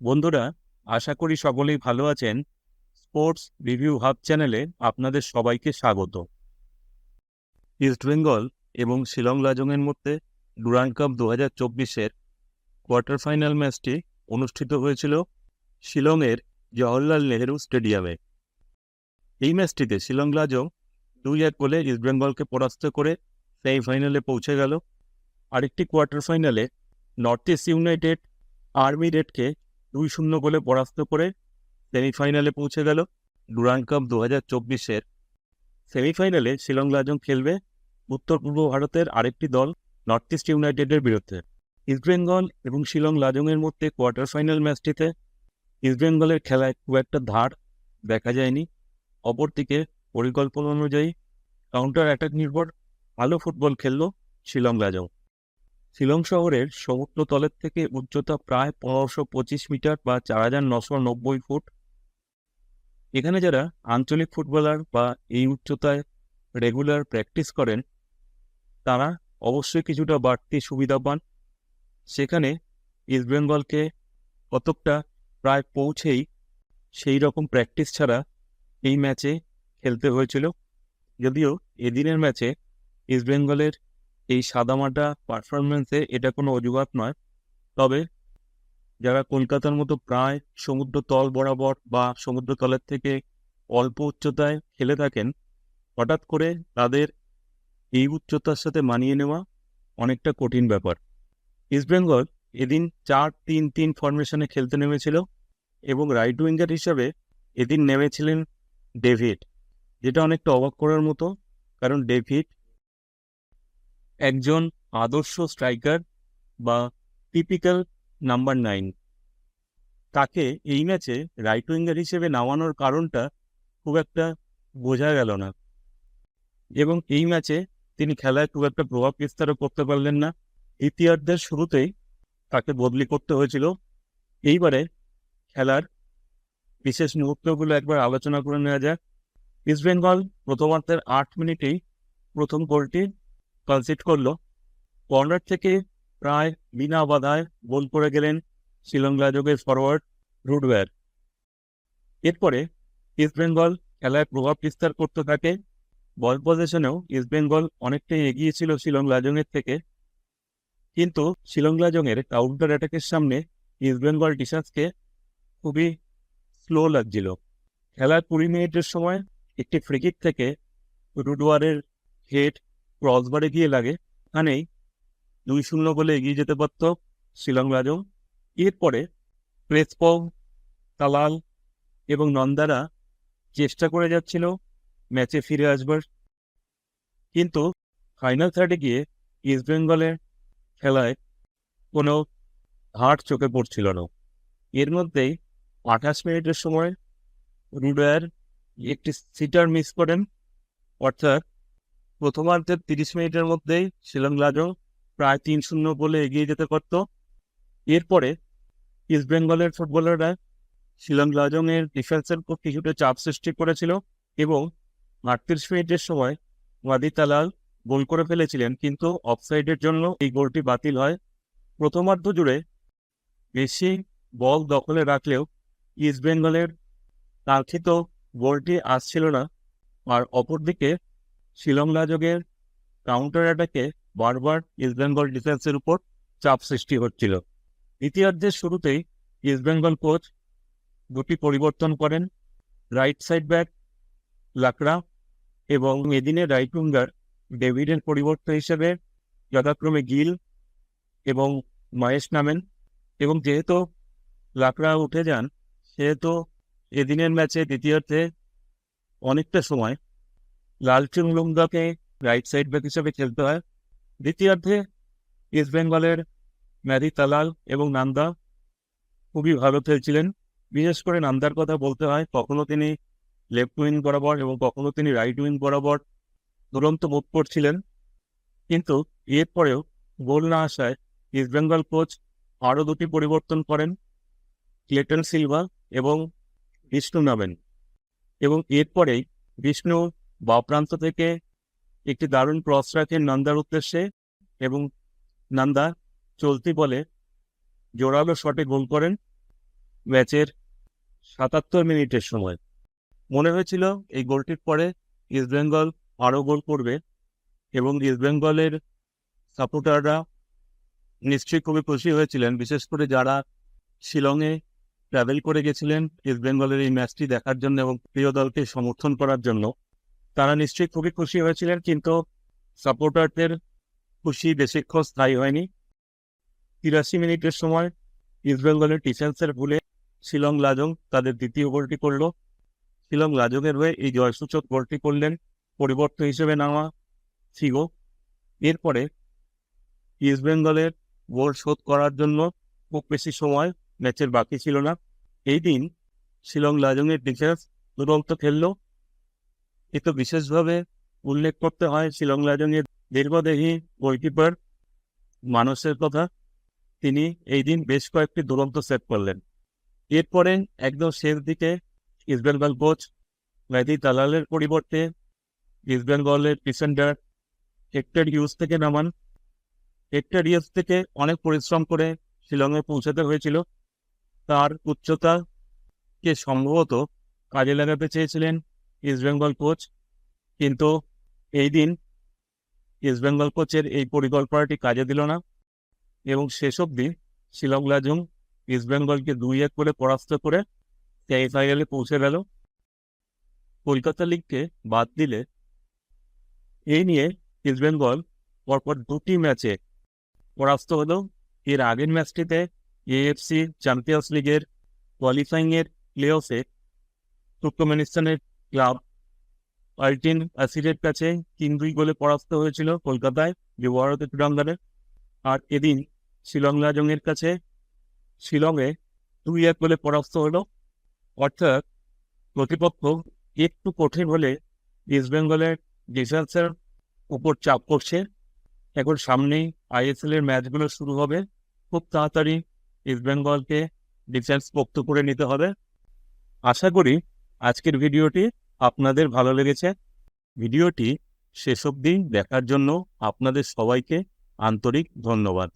বন্ধুরা, আশা করি সকলেই ভালো আছেন। স্পোর্টস রিভিউ হাব চ্যানেলে আপনাদের সবাইকে স্বাগত। ইস্ট বেঙ্গল এবং শিলং লাজংয়ের মধ্যে ডুরান্ড কাপ দু হাজার চব্বিশের কোয়ার্টার ফাইনাল ম্যাচটি অনুষ্ঠিত হয়েছিল শিলংয়ের জওহরলাল নেহেরু স্টেডিয়ামে। এই ম্যাচটিতে শিলং লাজং দুই এক গোলে ইস্টবেঙ্গলকে পরাস্ত করে সেমিফাইনালে পৌঁছে গেল। আরেকটি কোয়ার্টার ফাইনালে নর্থ ইস্ট ইউনাইটেড আর্মি রেডকে দুই শূন্য গোলে পরাস্ত করে সেমিফাইনালে পৌঁছে গেল ডুরান্ড কাপ দু হাজার চব্বিশের। সেমিফাইনালে শিলং লাজং খেলবে উত্তর পূর্ব ভারতের আরেকটি দল, নর্থ ইস্ট ইউনাইটেডের বিরুদ্ধে। ইস্টবেঙ্গল এবং শিলং লাজংয়ের মধ্যে কোয়ার্টার ফাইনাল ম্যাচটিতে ইস্টবেঙ্গলের খেলায় খুব একটা ধার দেখা যায়নি। অপরদিকে পরিকল্পনা অনুযায়ী কাউন্টার অ্যাটাক নির্ভর ভালো ফুটবল খেলল শিলং লাজং শিলং শহরের সমুদ্রতলের থেকে উচ্চতা প্রায় পনেরোশো পঁচিশ মিটার বা চার হাজার নশো নব্বই ফুট। এখানে যারা আঞ্চলিক ফুটবলার বা এই উচ্চতায় রেগুলার প্র্যাকটিস করেন, তারা অবশ্যই কিছুটা বাড়তি সুবিধা পান। সেখানে ইস্টবেঙ্গলকে কতকটা প্রায় পৌঁছেই সেই রকম প্র্যাকটিস ছাড়া এই ম্যাচে খেলতে হয়েছিল। যদিও এদিনের ম্যাচে ইস্টবেঙ্গলের এই সাদামাটা পারফরমেন্সে এটা কোনো অজুহাত নয়। তবে যারা কলকাতার মতো প্রায় সমুদ্র তল বরাবর বা সমুদ্র তলের থেকে অল্প উচ্চতায় খেলে থাকেন, হঠাৎ করে তাদের এই উচ্চতার সাথে মানিয়ে নেওয়া অনেকটা কঠিন ব্যাপার। ইস্টবেঙ্গল এদিন চার তিন তিন ফরমেশনে খেলতে নেমেছিল এবং রাইট উইঙ্গার হিসাবে এদিন নেমেছিলেন ডেভিড, যেটা অনেকটা অবাক করার মতো, কারণ ডেভিড একজন আদর্শ স্ট্রাইকার বা টিপিক্যাল নাম্বার নাইন। তাকে এই ম্যাচে রাইট উইঙ্গার হিসেবে নামানোর কারণটা খুব একটা বোঝা গেল না। এবং এই ম্যাচে তিনি খেলায় খুব একটা প্রভাব বিস্তারও করতে পারলেন না। দ্বিতীয়ার্ধের শুরুতেই তাকে বদলি করতে হয়েছিল। এইবারে খেলার বিশেষ মুহূর্তগুলো একবার আলোচনা করে নেওয়া যাক। ইস্টবেঙ্গল প্রথমার্ধের আট মিনিটেই প্রথম গোলটি কনসিড করল। কর্নার থেকে প্রায় বিনা বাধায় গোল করে গেলেন শিলং লাজকের ফরওয়ার্ড রুডওয়্যার এরপরে ইস্টবেঙ্গল খেলায় প্রভাব বিস্তার করতে থাকে। বল পজিশনেও ইস্টবেঙ্গল অনেকটাই এগিয়ে ছিল শিলং লাজংয়ের থেকে। কিন্তু শিলং লাজংয়ের কাউন্টার অ্যাটাকের সামনে ইস্টবেঙ্গল ডিফেন্সকে খুবই স্লো লাগছিল। খেলার কুড়ি মিনিটের সময় একটি ফ্রিকিক থেকে রুডওয়ারের হেড ক্রসবারে গিয়ে লাগে। এখানেই দুই শূন্য বলে এগিয়ে যেতে পারত শিলং লাজং এরপরে প্রেসপো, তালাল এবং নন্দারা চেষ্টা করে যাচ্ছিল ম্যাচে ফিরে আসবার। কিন্তু ফাইনাল থার্ডে গিয়ে ইস্টবেঙ্গলের খেলায় কোনো হাট চোখে পড়ছিল না। এর মধ্যেই আঠাশ মিনিটের সময় রুডার একটি সিটার মিস করেন। অর্থাৎ প্রথমার্ধের তিরিশ মিনিটের মধ্যেই শিলং লাজং প্রায় তিন শূন্য বলে এগিয়ে যেতে পারত। এরপরে ইস্টবেঙ্গলের ফুটবলাররা শিলং লাজংয়ের ডিফেন্সের উপর কিছুটা চাপ সৃষ্টি করেছিল এবং আটত্রিশ মিনিটের সময় ওয়াদি তালাল গোল করে ফেলেছিলেন, কিন্তু অফসাইডের জন্য এই গোলটি বাতিল হয়। প্রথমার্ধ জুড়ে বেশি বল দখলে রাখলেও ইস্টবেঙ্গলের কাঙ্ক্ষিত গোলটি আসছিল না, আর অপরদিকে শিলং লাজকের কাউন্টার অ্যাটাকে বারবার ইস্টবেঙ্গল ডিফেন্সের উপর চাপ সৃষ্টি হচ্ছিল। দ্বিতীয়ার্ধের শুরুতেই ইস্টবেঙ্গল কোচ দুটি পরিবর্তন করেন রাইট সাইড ব্যাক লাকড়া এবং এদিনে রাইট উইঙ্গার ডেভিডের পরিবর্তন হিসেবে যথাক্রমে গিল এবং মহেশ নামেন। এবং যেহেতু লাকড়া উঠে যান, সেহেতু এদিনের ম্যাচে দ্বিতীয়ার্ধে অনেকটা সময় লালচুং লুঙ্গাকে রাইট সাইড ব্যাক হিসেবে খেলতে হয় দ্বিতীয়ার্ধে ইস্টবেঙ্গলের ম্যারি তালাল এবং নান্দা খুবই ভালো খেলছিলেন বিশেষ করে নান্দার কথা বলতে হয় কখনো তিনি লেফট উইং বরাবর এবং কখনো তিনি রাইট উইং বরাবর দুরন্ত মুখ করছিলেন কিন্তু এরপরেও গোল না আসায় ইস্টবেঙ্গল কোচ আরও দুটি পরিবর্তন করেন ক্লেটন সিলভা এবং বিষ্ণু নামেন এবং এরপরেই বিষ্ণু বা প্রান্ত থেকে একটি দারুণ ক্রস রাখেন নন্দার উদ্দেশ্যে এবং নন্দা চলতি বলে জোরালো শটে গোল করেন ম্যাচের সাতাত্তর মিনিটের সময়। মনে হয়েছিল এই গোলটির পরে ইস্টবেঙ্গল আরও গোল করবে এবং ইস্টবেঙ্গলের সাপোর্টাররা নিশ্চয়ই খুবই খুশি হয়েছিলেন, বিশেষ করে যারা শিলংয়ে ট্রাভেল করে গেছিলেন ইস্টবেঙ্গলের এই ম্যাচটি দেখার জন্য এবং প্রিয় দলকে সমর্থন করার জন্য। তারা নিশ্চয়ই খুবই খুশি হয়েছিলেন, কিন্তু সাপোর্টারদের খুশি বেশিক্ষণ স্থায়ী হয়নি। তিরাশি মিনিটের সময় ইস্টবেঙ্গলের ডিফেন্সের ভুলে শিলং লাজং তাদের দ্বিতীয় গোলটি করল। শিলং লাজংয়ের হয়ে এই জয়সূচক গোলটি করলেন পরিবর্তন হিসেবে নেওয়া ফিগো এরপরে ইস্টবেঙ্গলের গোল শোধ করার জন্য খুব বেশি সময় ম্যাচের বাকি ছিল না। এই দিন শিলং লাজংয়ের ডিফেন্স দুরন্ত খেলল। এ বিশেষভাবে উল্লেখ করতে হয় শিলং লাজংয়ের দীর্ঘদেহী গোলকিপার মানুষের কথা। তিনি এই দিন বেশ কয়েকটি দুরন্ত সেভ করলেন। এরপরে একদম শেষ দিকে ইস্টবেঙ্গল কোচ মেহেদি দালালের পরিবর্তে ইস্টবেঙ্গলের ডিফেন্ডার হেক্টর ইউজ থেকে নামান। হেক্টর ইউজ থেকে অনেক পরিশ্রম করে শিলংয়ে পৌঁছাতে হয়েছিল। তার উচ্চতাকে সম্ভবত কাজে লাগাতে চেয়েছিলেন ইস্টবেঙ্গল কোচ কিন্তু এই দিন ইস্টবেঙ্গল কোচের এই পরিকল্পনাটি কাজে দিল না এবং শেষ অবধি শিলং লাজং ইস্টবেঙ্গলকে দুই এক করে পরাস্ত করে সেমিফাইনালে পৌঁছে গেল। কলকাতা লিগকে বাদ দিলে এই নিয়ে ইস্টবেঙ্গল পরপর দুটি ম্যাচে পরাস্ত হলো। এর আগের ম্যাচটিতে এএফসি চ্যাম্পিয়ন্স লিগের কোয়ালিফাইংয়ের প্লে অফে তুর্কমেনিস্তানের ক্লাব আলটিন অ্যাসিডের কাছে তিন দুই গোলে পরাস্ত হয়েছিল কলকাতায় ব্যবহারত ক্রীড়াঙ্গনে। আর এদিন শিলং লাজংয়ের কাছে শিলংয়ে দুই এক গোলে পরাস্ত হলো। অর্থাৎ প্রতিপক্ষ একটু কঠিন হলে ইস্টবেঙ্গলের ডিফেন্সের উপর চাপ করছে এখন সামনেই আইএসএল এর ম্যাচগুলো শুরু হবে। খুব তাড়াতাড়ি ইস্টবেঙ্গলকে ডিফেন্স পোক্ত করে নিতে হবে। আশা করি আজকের ভিডিওটি আপনাদের ভালো লেগেছে। ভিডিওটি শেষ অবধি দেখার জন্য আপনাদের সবাইকে আন্তরিক ধন্যবাদ।